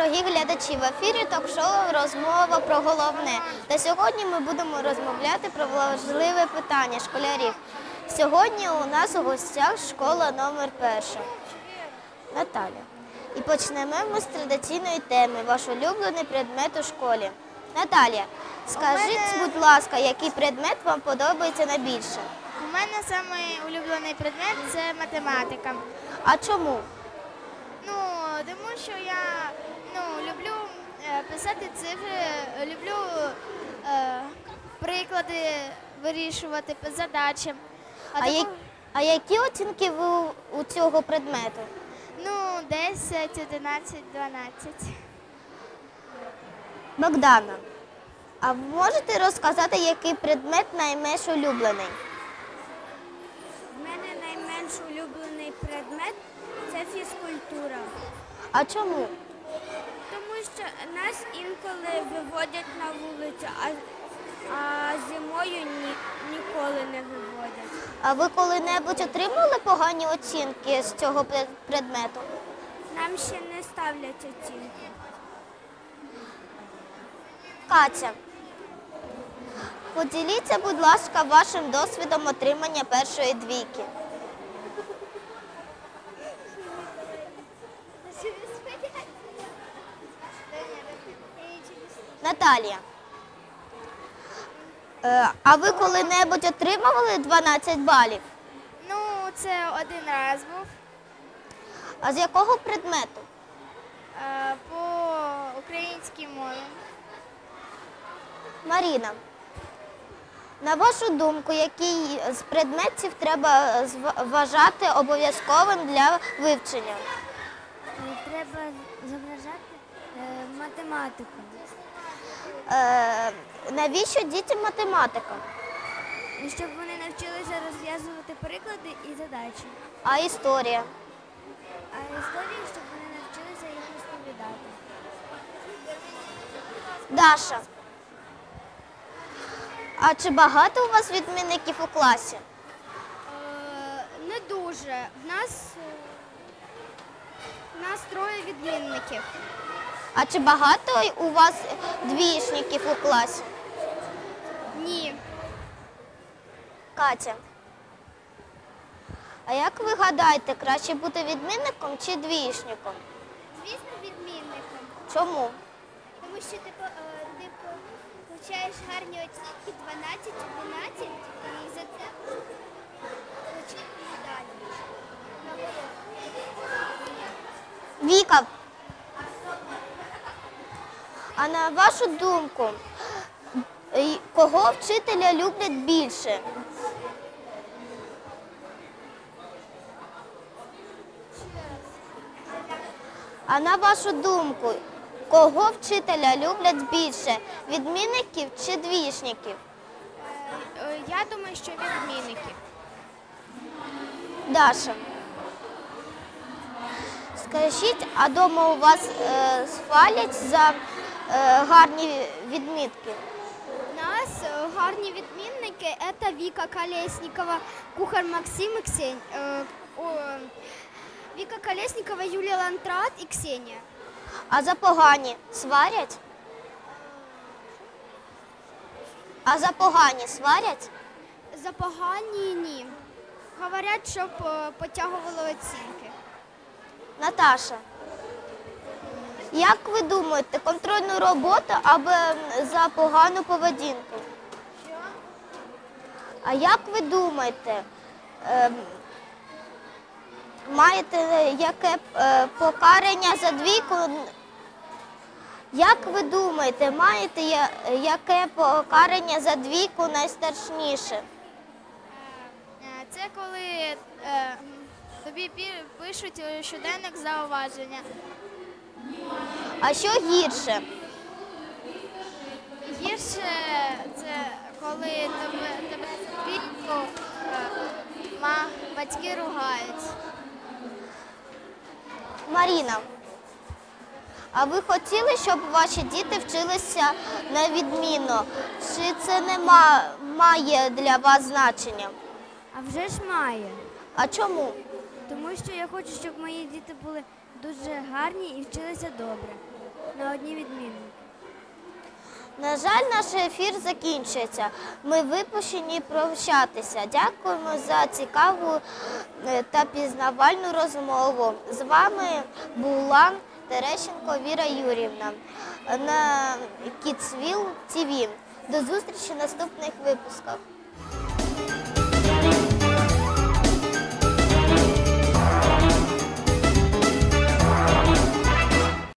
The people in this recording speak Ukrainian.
дорогі глядачі! В ефірі ток-шоу розмова про головне. Та сьогодні ми будемо розмовляти про важливе питання школярів. Сьогодні у нас у гостях школа номер перша. Наталя. І почнемо ми з традиційної теми ваш улюблений предмет у школі. Наталія, скажіть, будь ласка, який предмет вам подобається найбільше? У мене самий улюблений предмет це математика. А чому? Ну, тому що я ну, люблю е, писати цифри, люблю е, приклади вирішувати по задачам. А, А, таку- я- а які оцінки ви у- у цього предмету? Ну, 10, 11, 12. Богдана, а ви можете розказати, який предмет найменш улюблений? У мене найменш улюблений предмет це фізкультура. А чому? Тому що нас інколи виводять на вулицю, а, а зимою ні, ніколи не виводять. А ви коли-небудь отримали погані оцінки з цього пред- предмету? Нам ще не ставлять оцінки. Катя, поділіться, будь ласка, вашим досвідом отримання першої двійки. Наталія. Е, А ви коли-небудь отримували 12 балів? Ну, це один раз був А з якого предмету? е, по українській мові. Маріна, на вашу думку, який з предметів треба вважати обов'язковим для вивчення? Треба зображати математику. Е, навіщо дітям математика? Щоб вони навчилися розв'язувати приклади і задачі. А історія? А історії, щоб вони навчилися їх розповідати. Даша. А чи багато у вас відмінників у класі? Е, Не дуже. В нас, е, в нас троє відмінників. А чи багато у вас двічників у класі? Ні. Катя. А як ви гадаєте, краще бути відмінником чи двічником? Звісно, відмінником. Чому? Тому що ти, по- е, ти по- получаєш гарні оцінки 12, 11 і за це получиш медалі. Віка. А на вашу думку, кого вчителя люблять більше? А на вашу думку, кого вчителя люблять більше? Відмінників чи двічників? Е, Я думаю, що відмінників. Даша. Скажіть, а дома у вас е, схвалять за е, гарні відмітки? У нас е, гарні відмінники це Віка Колєснікова, Кухар Максим і Ксень. е, Віка Колєснікова, Юлія Лантрат і Ксенія. А за погані сварять? А за погані сварять? За погані ні. Говорять, щоб е, потягували оцінки. Наташа. Як ви думаєте, контрольну роботу або за погану поведінку? А як ви думаєте, ем, маєте яке е, покарання за двійку? Як ви думаєте, маєте яке покарання за двійку найстрашніше? Це коли е, тобі пишуть е, щоденник зауваження. А що гірше? Гірше це коли тебе, тебе за е, ма, батьки ругають. Маріна, а ви хотіли, щоб ваші діти вчилися на відмінно? Чи це не має для вас значення? А вже ж має. А чому? Тому що я хочу, щоб мої діти були дуже гарні і вчилися добре. на одні відмінники. На жаль, наш ефір закінчується. Ми випущені прощатися. Дякуємо за цікаву е, та пізнавальну розмову. З вами була Терещенко Віра Юрівна на Kidsville TV. До зустрічі в наступних випусках.